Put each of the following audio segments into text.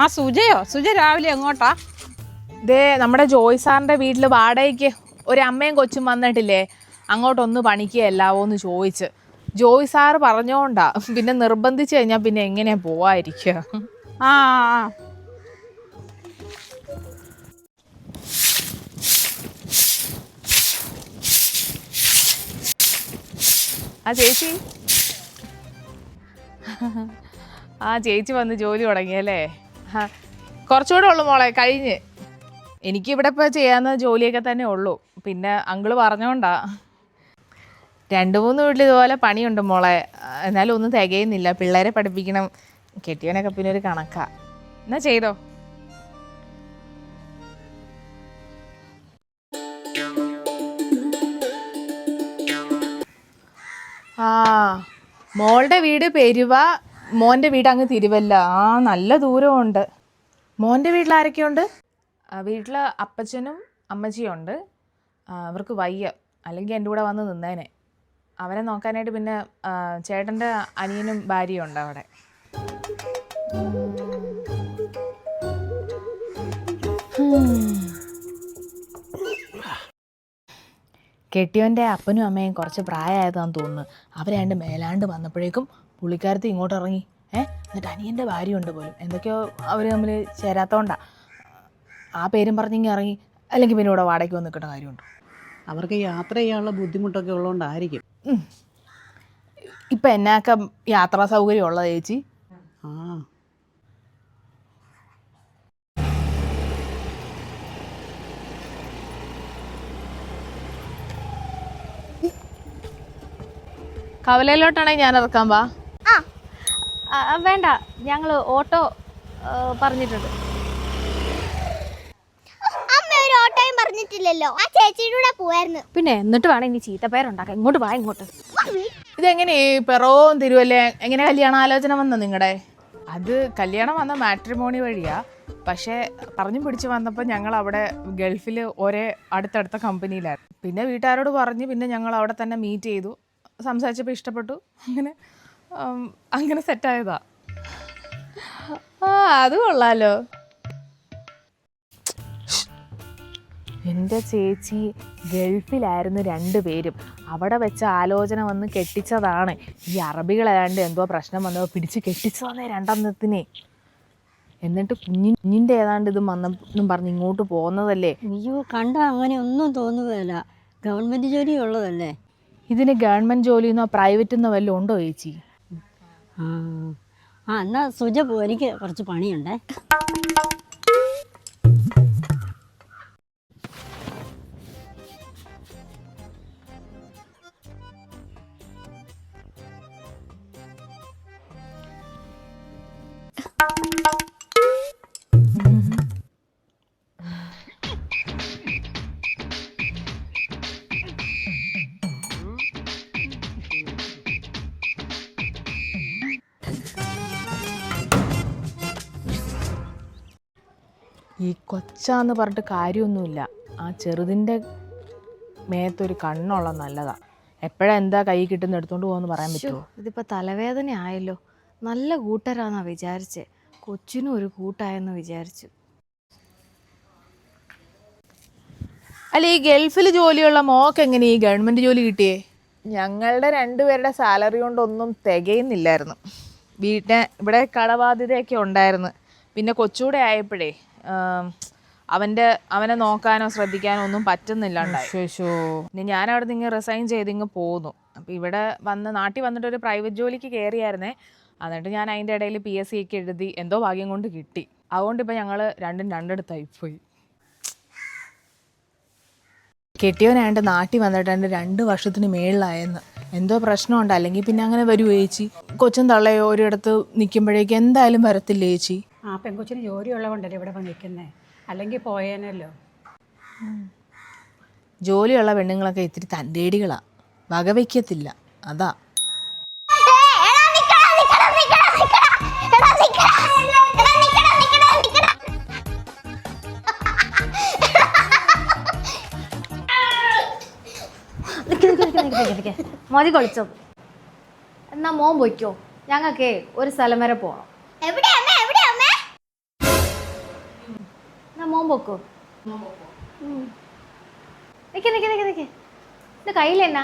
ആ സുജയോ? സുജ രാവിലെ എങ്ങോട്ടാ? ദേ നമ്മുടെ ജോയ് സാറിന്റെ വീട്ടിൽ വാടകയ്ക്ക് ഒരു അമ്മയും കൊച്ചും വന്നിട്ടില്ലേ? അങ്ങോട്ടൊന്ന് പണിക്കുകയല്ലാവോ എന്ന് ചോദിച്ച്. ജോയ് സാറ് പറഞ്ഞോണ്ടാ. പിന്നെ നിർബന്ധിച്ചു കഴിഞ്ഞാൽ പിന്നെ എങ്ങനെ പോവാതിരിക്കുക? ആ ആ, ആ ചേച്ചി. ആ ചേച്ചി വന്ന് ജോലി തുടങ്ങിയല്ലേ? കുറച്ചുകൂടെ ഉള്ളു മോളെ കഴിഞ്ഞ്. എനിക്കിവിടെ ഇപ്പോൾ ചെയ്യാവുന്ന ജോലിയൊക്കെ തന്നെ ഉള്ളൂ. പിന്നെ അങ്കിൾ പറഞ്ഞോണ്ടാ. രണ്ട് മൂന്ന് വീട്ടിൽ ഇതുപോലെ പണിയുണ്ട് മോളെ. എന്നാലും ഒന്നും തികയുന്നില്ല. പിള്ളേരെ പഠിപ്പിക്കണം. കെട്ടിയവനൊക്കെ പിന്നെ ഒരു കണക്കാ. എന്നാ ചെയ്തോ. ആ മോളുടെ വീട് പെരുവ മോന്റെ വീട് അങ്ങ് തിരുവല്ല. ആ നല്ല ദൂരമുണ്ട്. മോന്റെ വീട്ടിൽ ആരൊക്കെയുണ്ട്? വീട്ടിൽ അപ്പച്ചനും അമ്മച്ചിയും ഉണ്ട്. അവർക്ക് വയ്യ. അല്ലെങ്കിൽ എന്റെ കൂടെ വന്ന് നിന്നേനെ. അവരെ നോക്കാനായിട്ട് പിന്നെ ചേട്ടന്റെ അനിയനും ഭാര്യയും ഉണ്ട് അവിടെ. കെട്ടിയോന്റെ അപ്പനും അമ്മയും കുറച്ച് പ്രായമായതാന്ന് തോന്നുന്നു. അവർ രണ്ട് മേലാണ്ട് വന്നപ്പോഴേക്കും പുള്ളിക്കാരത്തി ഇങ്ങോട്ട് ഇറങ്ങി ഏ എന്നിട്ട് അനിയന്റെ ഭാര്യയുണ്ട് പോലും. എന്തൊക്കെയോ അവർ തമ്മിൽ ചേരാത്തോണ്ടാ. ആ പേരും പറഞ്ഞിങ്ങി ഇറങ്ങി. അല്ലെങ്കിൽ പിന്നെ ഇവിടെ വാടകയ്ക്ക് വന്ന് നിൽക്കേണ്ട കാര്യമുണ്ട്. അവർക്ക് യാത്ര ചെയ്യാനുള്ള ബുദ്ധിമുട്ടൊക്കെ ഉള്ളതുകൊണ്ടായിരിക്കും ഇപ്പം എന്നാക്ക യാത്രാ സൗകര്യം ഉള്ളത് ചേച്ചി? ആ. കവലയിലോട്ടാണെങ്കിൽ ഞാൻ ഇറക്കാൻ ആ, വേണ്ട ഞങ്ങൾ ഓട്ടോ പറഞ്ഞിട്ടുണ്ട്. അമ്മ ഒരു ഓട്ടോയും പറഞ്ഞിട്ടില്ലല്ലോ. ആ ചേച്ചിയുടെ കൂടെ പോവായിരുന്നു. പിന്നെ എന്നിട്ട് വേണം ഇനി ചീത്തപ്പേരുണ്ടാക്കാം ഇങ്ങോട്ട് വാ ഇങ്ങോട്ട്. ഇതെങ്ങനെ ഈ പെറോവും തിരുവല്ലേ? എങ്ങനെ കല്യാണ ആലോചന വന്ന നിങ്ങളുടെ അത് കല്യാണം വന്ന മാട്രിമോണി വഴിയാ. പക്ഷേ പറഞ്ഞു പിടിച്ച് വന്നപ്പോൾ ഞങ്ങൾ അവിടെ ഗൾഫിൽ ഒരേ അടുത്തടുത്ത കമ്പനിയിലായിരുന്നു. പിന്നെ വീട്ടുകാരോട് പറഞ്ഞ് പിന്നെ ഞങ്ങൾ അവിടെ തന്നെ മീറ്റ് ചെയ്തു. സംസാരിച്ചപ്പോൾ ഇഷ്ടപ്പെട്ടു. അങ്ങനെ അങ്ങനെ അങ്ങനെ സെറ്റായതാ ആ അത് കൊള്ളാലോ. എന്റെ ചേച്ചി ഗൾഫിലായിരുന്നു രണ്ടുപേരും അവിടെ വെച്ച ആലോചന വന്ന് കെട്ടിച്ചതാണ്. ഈ അറബികളാണ്ട് എന്തോ പ്രശ്നം വന്നോ പിടിച്ച് കെട്ടിച്ചതന്നെ രണ്ടെണ്ണത്തിനെ. എന്നിട്ട് കുഞ്ഞി കുഞ്ഞിന്റെ ഏതാണ്ട് ഇത് വന്നെന്നും പറഞ്ഞ് ഇങ്ങോട്ട് പോകുന്നതല്ലേ? അയ്യോ കണ്ട അങ്ങനെ ഒന്നും തോന്നുന്നതല്ല ഗവൺമെന്റ് ജോലി ഉള്ളതല്ലേ ഇതിന് ഗവൺമെന്റ് ജോലിന്നോ പ്രൈവറ്റ് എന്നോ വല്ലതും ഉണ്ടോ ചേച്ചി? ആ ആ എന്നാൽ സുജ പോ എനിക്ക് കുറച്ച് പണിയുണ്ടേ. ഈ കൊച്ചാന്ന് പറഞ്ഞിട്ട് കാര്യമൊന്നുമില്ല. ആ ചെറുതിന്റെ മേത്തൊരു കണ്ണുള്ള നല്ലതാ. എപ്പോഴാ എന്താ കൈ കിട്ടുന്ന എടുത്തോണ്ട് പോകുമെന്ന് പറയാൻ പറ്റുമോ ഇതിപ്പോ തലവേദന ആയല്ലോ നല്ല കൂട്ടരാന്നാ വിചാരിച്ചേ. കൊച്ചിനും ഒരു കൂട്ടായെന്ന് വിചാരിച്ചു. അല്ല ഈ ഗൾഫിൽ ജോലിയുള്ള മോക്ക് എങ്ങനെ ഈ ഗവൺമെന്റ് ജോലി കിട്ടിയേ? ഞങ്ങളുടെ രണ്ടുപേരുടെ സാലറി കൊണ്ടൊന്നും തികയുന്നില്ലായിരുന്നു. വീട്ടിന് ഇവിടെ കടബാധ്യതയൊക്കെ ഉണ്ടായിരുന്നു. പിന്നെ കൊച്ചൂടെ ആയപ്പോഴേ ആം, അവന്റെ അവനെ നോക്കാനോ ശ്രദ്ധിക്കാനോ ഒന്നും പറ്റുന്നില്ലാണ്ടായി പിന്നെ ഞാൻ അവിടെ നിന്ന് റിസൈൻ ചെയ്ത് ഇങ്ങ് പോന്നു. അപ്പോൾ ഇവിടെ വന്ന് നാട്ടിൽ വന്നിട്ട് ഒരു പ്രൈവറ്റ് ജോലിക്ക് കയറിയായിരുന്നേ എന്നിട്ട് ഞാൻ അതിന്റെ ഇടയിൽ പി എസ് സി ഒക്കെ എഴുതി എന്തോ ഭാഗ്യം കൊണ്ട് കിട്ടി. അതുകൊണ്ട് ഇപ്പം ഞങ്ങൾ രണ്ടും രണ്ടിടത്തായി പോയി. കെട്ടിയവനായിട്ട് നാട്ടിൽ വന്നിട്ടുണ്ട് രണ്ട് വർഷത്തിന് മേളിലായെന്ന്. എന്തോ പ്രശ്നമുണ്ട്. അല്ലെങ്കിൽ പിന്നെ അങ്ങനെ വരുമോ ചേച്ചി? കൊച്ചും തള്ളയോ ഒരിടത്ത് നിൽക്കുമ്പോഴേക്ക് എന്തായാലും വരത്തില്ല ചേച്ചി? ആ പെൺകൊച്ചിന് ജോലി ഉള്ളതുകൊണ്ടല്ലേ ഇവിടെ വന്ന് നിൽക്കുന്നത് അല്ലെങ്കിൽ പോയേനല്ലോ? ജോലിയുള്ള പെണ്ണുങ്ങളൊക്കെ ഇത്തിരി തന്റേടികളാണ് വകവയ്ക്കത്തില്ല അതാ. മതി കളിച്ചോ. എന്നാ മോൻ പോയിക്കോ. ഞങ്ങൾക്കേ ഒരു സ്ഥലം വരെ പോകണം നോമ്പൊക്കോ നിക്ക് നിക്ക് നിക്ക് നിക്ക്. ഇത് കയ്യിലെന്നാ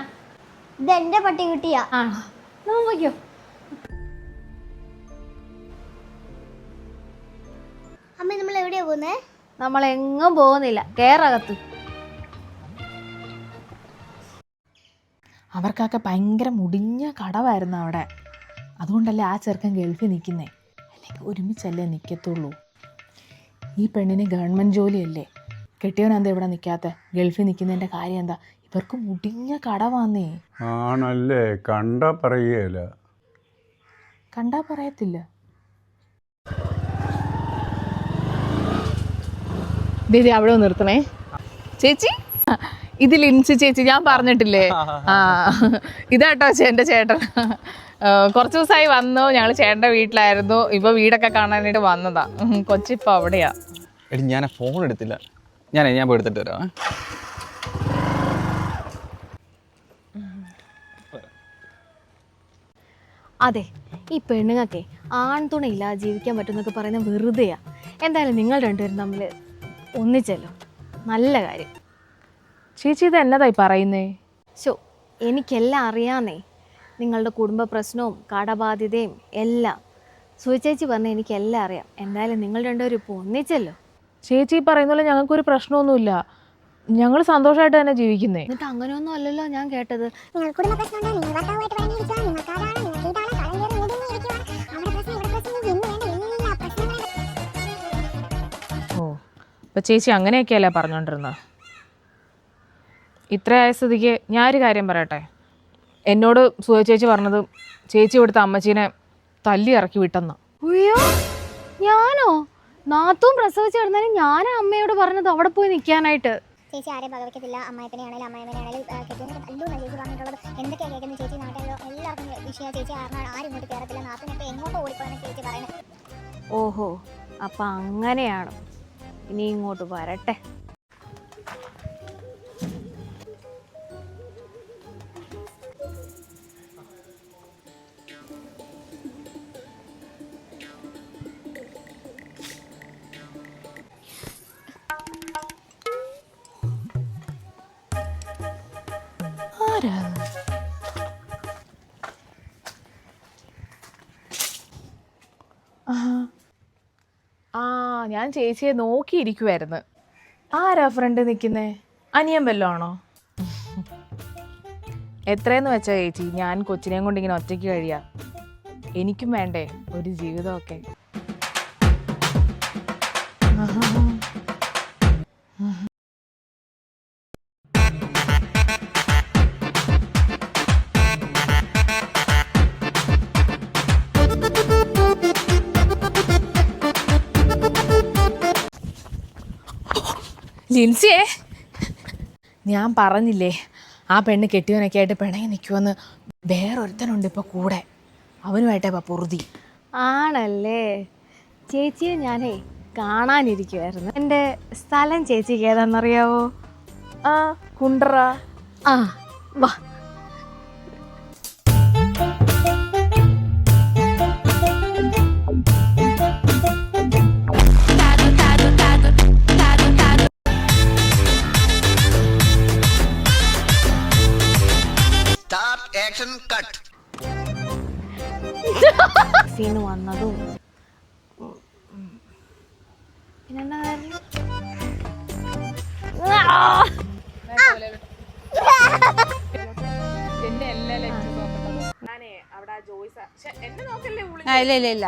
ഇത് എന്റെ പട്ടി കിട്ടിയാ. ആണോ? നോമ്പൊക്കോ അമ്മ നമ്മൾ എവിടെയാ പോകുന്നേ? നമ്മൾ എങ്ങും പോകുന്നില്ല. കേറകത്ത്. അവർക്കൊക്കെ ഭയങ്കര മുടിഞ്ഞ കടവായിരുന്നു അവിടെ. അതുകൊണ്ടല്ലേ ആ ചെറുക്കൻ ഗൾഫിൽ നിൽക്കുന്നേ അല്ലെങ്കിൽ ഒരുമിച്ചല്ലേ നിൽക്കത്തുള്ളൂ ഈ പെണ്ണിന് ഗവൺമെന്റ് ജോലിയല്ലേ? കെട്ടിയവനെന്താ ഇവിടെ നിൽക്കാത്ത ഗൾഫിൽ നിൽക്കുന്നതിന്റെ കാര്യം എന്താ? ഇവർക്ക് മുടിഞ്ഞ കടവാന്നേ ആണല്ലേ? കണ്ടാ പറയല. കണ്ടാ പറയത്തില്ല. ദീദി അവിടെ നിർത്തണേ. ചേച്ചി? ഇത് ലിൻസി ചേച്ചി ഞാൻ പറഞ്ഞിട്ടില്ലേ? ആ ഇതാട്ടോ എന്റെ ചേട്ടൻ. കുറച്ച് ദിവസമായി വന്നു. ഞങ്ങൾ ചേട്ടന്റെ വീട്ടിലായിരുന്നു. ഇപ്പൊ വീടൊക്കെ കാണാനായിട്ട് വന്നതാ. കൊച്ചിപ്പോൾ കൊച്ചിപ്പോ അവിടെയാ. എടി ഞാൻ ആ ഫോൺ എടുത്തില്ല. ഞാനേ ഞാൻ പോയി എടുത്തിട്ട് വരാം അതെ ഈ പെണ്ണുങ്ങൾക്കെ ആൺതുണ ഇല്ലാതെ ജീവിക്കാൻ പറ്റുന്നൊക്കെ പറയുന്നത് വെറുതെയാ. എന്തായാലും നിങ്ങൾ രണ്ടുപേരും തമ്മിൽ ഒന്നിച്ചല്ലോ. നല്ല കാര്യം. ചേച്ചി ഇത് എന്നതായി പറയുന്നേ? ഷോ എനിക്കെല്ലാം അറിയാന്നേ. നിങ്ങളുടെ കുടുംബ പ്രശ്നവും കടബാധ്യതയും എല്ലാം. സുചേച്ചി പറഞ്ഞ എനിക്കെല്ലാം അറിയാം. എന്തായാലും നിങ്ങൾ രണ്ടുപേരും ഇപ്പോൾ ഒന്നിച്ചല്ലോ. ചേച്ചി പറയുന്ന പോലെ ഞങ്ങൾക്കൊരു പ്രശ്നമൊന്നുമില്ല. ഞങ്ങൾ സന്തോഷമായിട്ട് തന്നെ ജീവിക്കുന്നേ. എന്നിട്ട് അങ്ങനെയൊന്നും അല്ലല്ലോ ഞാൻ കേട്ടത്. ഓ ഇപ്പം ചേച്ചി അങ്ങനെയൊക്കെയല്ലേ പറഞ്ഞുകൊണ്ടിരുന്നത് ഇത്രയായ സ്ഥിതിക്ക് ഞാനൊരു കാര്യം പറയട്ടെ? എന്നോട് സുഹ ചേച്ചി പറഞ്ഞത് ചേച്ചി ഇവിടുത്തെ അമ്മച്ചീനെ തല്ലി ഇറക്കി വിട്ടെന്ന്. അയ്യോ ഞാനോ? നാത്തും പ്രസവിച്ച് കിടന്നാലും ഞാൻ അമ്മയോട് പറഞ്ഞത് അവിടെ പോയി നിൽക്കാനായിട്ട്. ചേച്ചി ആരെയും പകവയ്ക്കത്തില്ല അമ്മായപ്പനെയാണെങ്കിലും അമ്മായമ്മനെയാണെങ്കിലും കെട്ടിയവനെ തല്ലൂന്ന ചേച്ചി പറഞ്ഞിട്ടുള്ളത്. എന്തൊക്കെയാണ് കേൾക്കുന്നത് ചേച്ചി? നാട്ടിലോ എല്ലാവർക്കും വിഷയമാണ് ചേച്ചി ആറിനാണ് ആരും ഇങ്ങോട്ട് കയറത്തില്ല നാട്ടിനൊക്കെ എങ്ങോട്ട് ഓടിപ്പോയെന്ന് ചേച്ചി പറയുന്നത്. ഓഹോ അപ്പം അങ്ങനെയാണ്. ഇനി ഇങ്ങോട്ട് വരട്ടെ. ആ ഞാൻ ചേച്ചിയെ നോക്കിയിരിക്കുമായിരുന്നു ആരാ ഫ്രണ്ട് നിൽക്കുന്നേ? അനിയൻ വല്ലതും ആണോ? എത്രയെന്ന് വെച്ചാ ചേച്ചി ഞാൻ കൊച്ചിനെയും കൊണ്ട് ഇങ്ങനെ ഒറ്റയ്ക്ക് കഴിയാ. എനിക്കും വേണ്ടേ ഒരു ജീവിതമൊക്കെ. ലിൻസിയേ ഞാൻ പറഞ്ഞില്ലേ ആ പെണ്ണ് കെട്ടിയവനൊക്കെ ആയിട്ട് പിണങ്ങി നിൽക്കുമെന്ന് വേറൊരുത്തനുണ്ട് ഇപ്പോൾ കൂടെ. അവനുമായിട്ടേ ഇപ്പോൾ പൊറുതി. ആണല്ലേ? ചേച്ചിയെ ഞാനേ കാണാനിരിക്കുമായിരുന്നു എന്റെ സ്ഥലം ചേച്ചിക്ക് ഏതാണെന്നറിയാവോ? ആ കുണ്ടറ. ആ വാ. സീന് വന്നതും. പിന്നെന്താ കാര്യം? ഇല്ല ഇല്ല ഇല്ല.